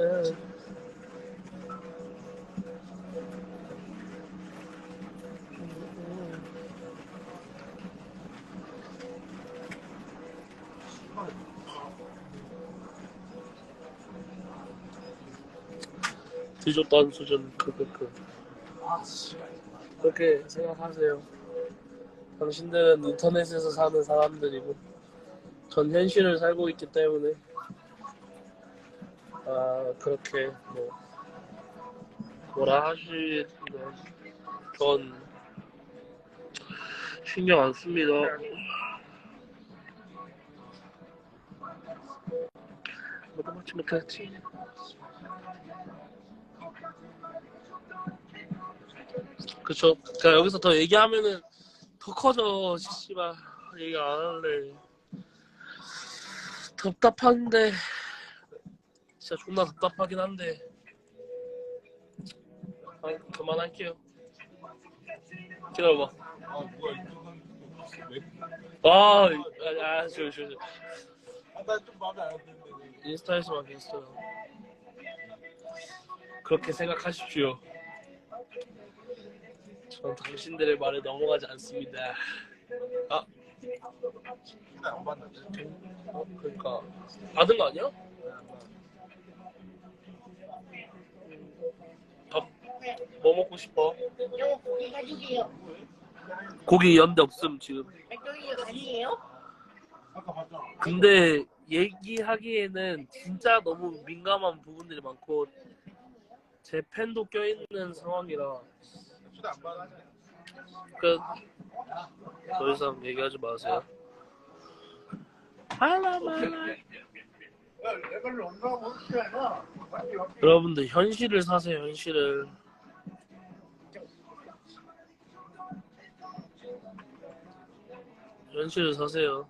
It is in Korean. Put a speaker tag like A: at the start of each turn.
A: 네. 뒤졌다는 수준 크크크 그렇게 생각하세요 당신들은 인터넷에서 사는 사람들이고 전 현실을 살고 있기 때문에 아 그렇게 뭐 뭐라 하시네 전 신경 안 씁니다. 뭐도 맞지 못했지. 그쵸. 그니까 여기서 더 얘기하면은 더 커져 씨발. 얘기 안 할래. 답답한데 진짜 존나 답답하긴 한데 아, 그만할게요 기다려봐
B: 아 뭐야 왜?
A: 아, 아, 저, 저, 저.
B: 아나좀 마음에 안 드는데
A: 인스타에서만 봤어요 그렇게 생각하십시오 전 당신들의 말에 넘어가지 않습니다 아,
B: 안 봤는데
A: 어, 그러니까 받은 거 아니야? 뭐 먹고 싶어?
C: 요 고기 가지게요.
A: 고기 연대 없음 지금?
B: 아까 봤잖아
A: 근데 얘기하기에는 진짜 너무 민감한 부분들이 많고 제 팬도 껴있는 상황이라. 끝더 이상 얘기하지 마세요. 여러분들 현실을 사세요 현실을 현실을 사세요